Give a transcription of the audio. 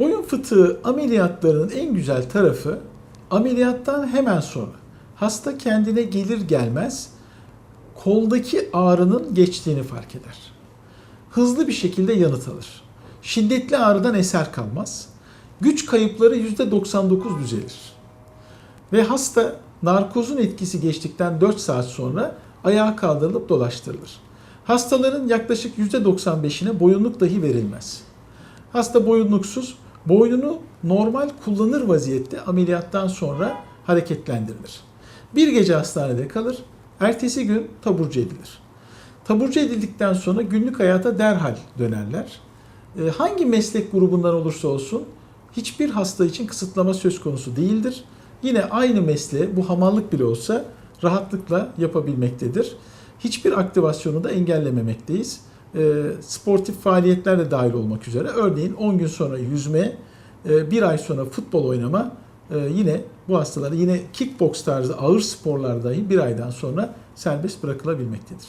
Boyun fıtığı ameliyatlarının en güzel tarafı ameliyattan hemen sonra hasta kendine gelir gelmez koldaki ağrının geçtiğini fark eder. Hızlı bir şekilde yanıt alır. Şiddetli ağrıdan eser kalmaz. Güç kayıpları %99 düzelir. Ve hasta narkozun etkisi geçtikten 4 saat sonra ayağa kaldırılıp dolaştırılır. Hastaların yaklaşık %95'ine boyunluk dahi verilmez. Hasta boyunluksuz, boynunu normal kullanır vaziyette ameliyattan sonra hareketlendirilir. Bir gece hastanede kalır, ertesi gün taburcu edilir. Taburcu edildikten sonra günlük hayata derhal dönerler. E, Hangi meslek grubundan olursa olsun hiçbir hasta için kısıtlama söz konusu değildir. Yine aynı mesleği bu hamallık bile olsa rahatlıkla yapabilmektedir. Hiçbir aktivasyonu da engellememekteyiz. E, sportif faaliyetler de dahil olmak üzere. Örneğin 10 gün sonra yüzme, e, bir ay sonra futbol oynama e, yine bu hastalara yine kickbox tarzı ağır sporlar dahi bir aydan sonra serbest bırakılabilmektedir.